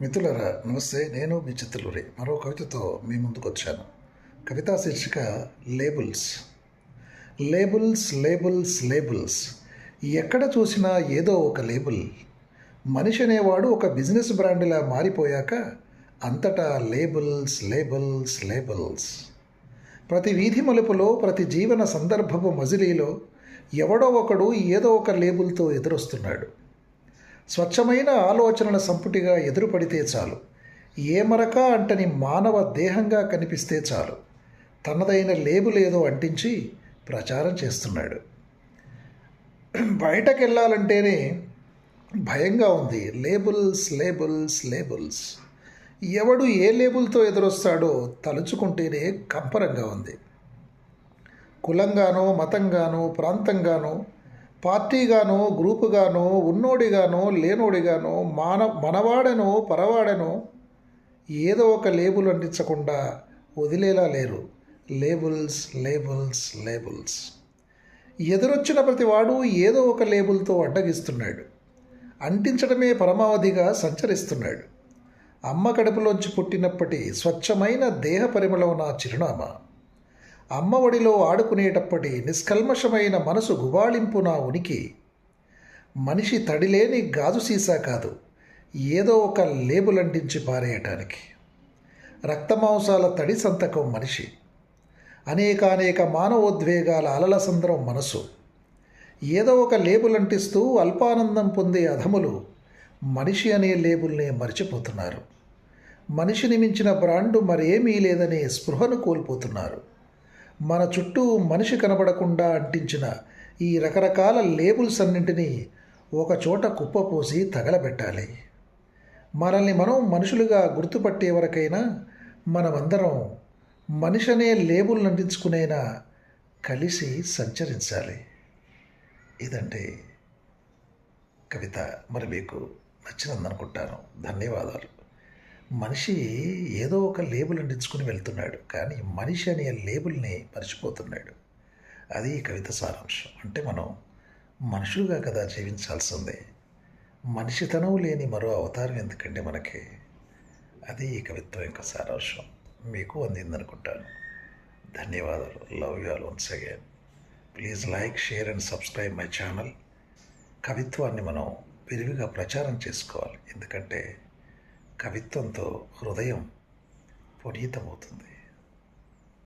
మిత్రులరా నమస్తే. నేను మీ చిత్రలూరి. మరో కవితతో మీ ముందుకు వచ్చాను కవితా శీర్షిక లేబుల్స్. Labels labels labels. ఎక్కడ చూసినా ఏదో ఒక లేబుల్. మనిషి అనేవాడు ఒక బిజినెస్ బ్రాండ్లా మారిపోయాక అంతటా లేబుల్స్ లేబుల్స్ లేబుల్స్. ప్రతి వీధి మలుపులో ప్రతి జీవన సందర్భపు మజిలీలో ఎవడో ఒకడు ఏదో ఒక లేబుల్తో ఎదురొస్తున్నాడు. స్వచ్ఛమైన ఆలోచనల సంపుటిగా ఎదురుపడితే చాలు. ఏ మరక అంటని మానవ దేహంగా కనిపిస్తే చాలు. తనదైన లేబుల్ ఏదో అంటించి ప్రచారం చేస్తున్నాడు. బయటకు వెళ్ళాలంటేనే భయంగా ఉంది. Labels labels labels. ఎవడు ఏ లేబుల్తో ఎదురొస్తాడో తలుచుకుంటేనే కంపరంగా ఉంది. కులంగానో మతంగానో ప్రాంతంగానో పార్టీగానో గ్రూపుగానో ఉన్నోడిగానో లేనోడిగానో మాన మనవాడను పరవాడను ఏదో ఒక లేబుల్ అంటించకుండా వదిలేలా లేరు. Labels labels labels. ఎదురొచ్చిన ప్రతివాడు ఏదో ఒక లేబుల్తో అడ్డగిస్తున్నాడు. అంటించడమే పరమావధిగా సంచరిస్తున్నాడు. అమ్మ కడుపులోంచి పుట్టినప్పటి స్వచ్ఛమైన దేహ పరిమళం నా చిరునామా. అమ్మ ఒడిలో ఆడుకునేటప్పటి నిష్కల్మషమైన మనసు గుబాళింపు నా ఉనికి. మనిషి తడిలేని గాజు సీసా కాదు ఏదో ఒక లేబుల్ అంటించి పారేయటానికి. రక్తమాంసాల తడి సంతకం మనిషి. అనేకానేక మానవోద్వేగాల అలల సందరం మనసు. ఏదో ఒక లేబుల్ అంటిస్తూ అల్పానందం పొందే అధములు మనిషి అనే లేబుల్నే మర్చిపోతున్నారు. మనిషిని మించిన బ్రాండు మరేమీ లేదనే స్పృహను కోల్పోతున్నారు. మన చుట్టూ మనిషి కనబడకుండా అంటించిన ఈ రకరకాల లేబుల్స్ అన్నింటినీ ఒకచోట కుప్పపోసి తగలబెట్టాలి. మనల్ని మనం మనుషులుగా గుర్తుపట్టే వరకైనా మనమందరం మనిషి అనే లేబుల్ అంటించుకునైనా కలిసి సంచరించాలి. ఇదండి కవిత. మరి మీకు నచ్చినందనుకుంటాను. ధన్యవాదాలు. మనిషి ఏదో ఒక లేబుల్ అంటించుకుని వెళ్తున్నాడు కానీ మనిషి అనే లేబుల్ని మర్చిపోతున్నాడు. అది ఈ కవిత సారాంశం. అంటే మనం మనుషులుగా కదా జీవించాల్సిందే. మనిషితనం లేని మరో అవతారం ఎందుకండి మనకి? అది ఈ కవిత్వం యొక్క సారాంశం. మీకు అందిందనుకుంటాను. ధన్యవాదాలు. Love you all once again please like share and subscribe my channel కవిత్వాన్ని మనం విరివిగా ప్రచారం చేసుకోవాలి. ఎందుకంటే కవిత్వంతో హృదయం పునీతమవుతుంది.